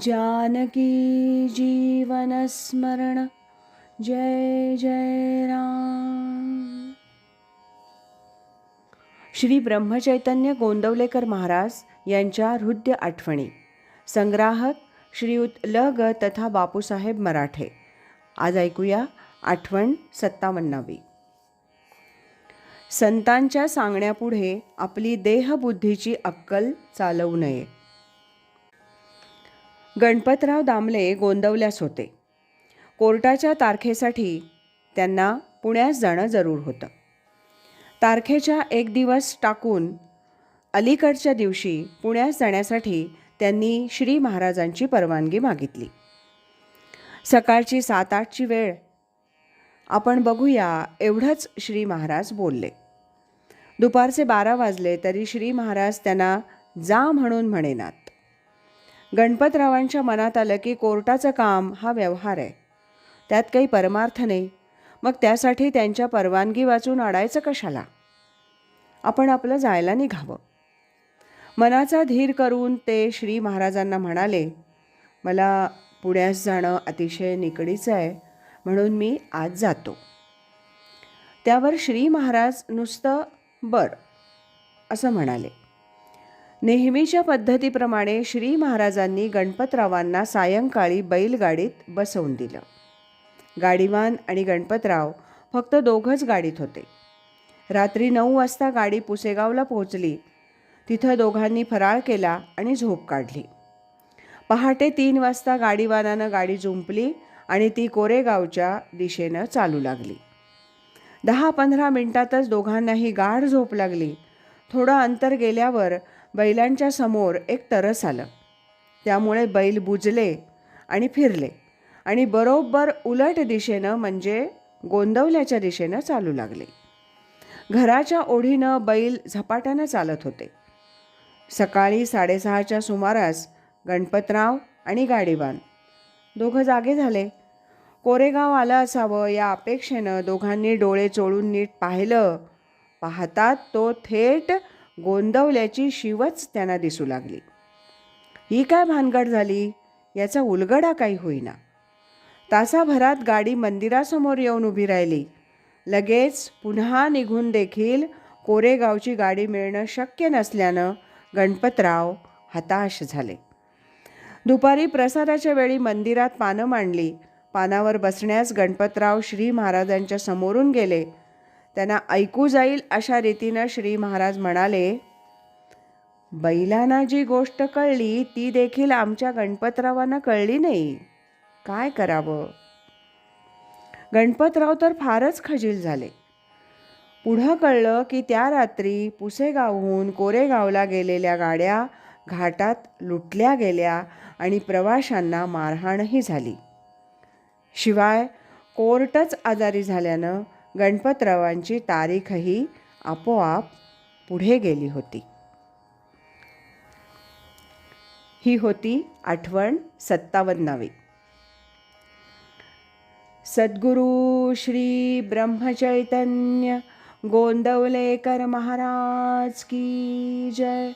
जानकी जीवनस्मरण जय जय राम। श्री ब्रह्मचैतन्य गोंदवलेकर महाराज यांच्या हृदय आठवणी। संग्राहक श्रीयुत ल ग तथा बापूसाहेब मराठे। आज ऐकूया आठवण सत्तावन्नावी। संतांच्या सांगण्यापुढे आपली देहबुद्धीची अक्कल चालवू नये। गणपतराव दामले गोंदवल्यास होते. कोर्टाच्या तारखेसाठी त्यांना पुण्यास जाणं जरूर होतं. तारखेच्या एक दिवस टाकून अलीकडच्या दिवशी पुण्यास जाण्यासाठी त्यांनी श्री महाराजांची परवानगी मागितली. सकाळची सात आठची वेळ आपण बघूया एवढंच श्री महाराज बोलले. दुपारचे बारा वाजले तरी श्री महाराज त्यांना जा म्हणून म्हणेनात. गणपतरावांच्या मनात आलं की कोर्टाचं काम हा व्यवहार आहे. त्यात काही परमार्थ नाही. मग त्यासाठी त्यांच्या परवानगी वाचून अडायचं कशाला? आपण आपलं जायला निघावं. मनाचा धीर करून ते श्री महाराजांना म्हणाले मला पुण्यास जाणं अतिशय निकडीचं आहे म्हणून मी आज जातो. त्यावर श्री महाराज नुसतं बर असं म्हणाले. नेहमीच्या पद्धतीप्रमाणे श्री महाराजांनी गणपतरावांना सायंकाळी बैलगाडीत बसवून दिलं. गाडीवान आणि गणपतराव फक्त दोघंच गाडीत होते. रात्री नऊ वाजता गाडी पुसेगावला पोहोचली. तिथं दोघांनी फराळ केला आणि झोप काढली. पहाटे तीन वाजता गाडीवानानं गाडी जुंपली आणि ती कोरेगावच्या दिशेनं चालू लागली. दहा पंधरा मिनिटातच दोघांनाही गाढ झोप लागली. थोडं अंतर गेल्यावर बैलांच्या समोर एक तरस आलं. त्यामुळे बैल बुजले आणि फिरले आणि बरोबर उलट दिशेनं म्हणजे गोंदवल्याच्या दिशेनं चालू लागले. घराच्या ओढीनं बैल झपाट्यानं चालत होते. सकाळी साडेसहाच्या सुमारास गणपतराव आणि गाडीवान दोघं जागे झाले. कोरेगाव आलं असावं या अपेक्षेनं दोघांनी डोळे चोळून नीट पाहिलं. पाहतात तो थेट गोंदवल्याची शिवच त्यांना दिसू लागली. ही काय भानगड झाली? याचा उलगडा काही होईना. तासाभरात गाडी मंदिरासमोर येऊन उभी राहिली. लगेच पुन्हा निघून देखील कोरेगावची गाडी मिळणं शक्य नसल्यानं गणपतराव हताश झाले. दुपारी प्रसादाच्या वेळी मंदिरात पानं मांडली. पानावर बसण्यास गणपतराव श्री महाराजांच्या समोरून गेले. त्यांना ऐकू जाईल अशा रीतीनं श्री महाराज म्हणाले बैलांना जी गोष्ट कळली ती देखील आमच्या गणपतरावांना कळली नाही. काय करावं? गणपतराव तर फारच खजील झाले. पुढं कळलं की त्या रात्री पुसेगावहून कोरेगावला गेलेल्या गाड्या घाटात लुटल्या गेल्या आणि प्रवाशांना मारहाणही झाली. शिवाय कोर्टच आजारी झाल्यानं गणपतरावांची तारीखही आपोआप पुढे गेली होती. ही होती आठवण सत्तावन्नावी. सद्गुरू श्री ब्रह्मचैतन्य गोंदवलेकर महाराज की जय.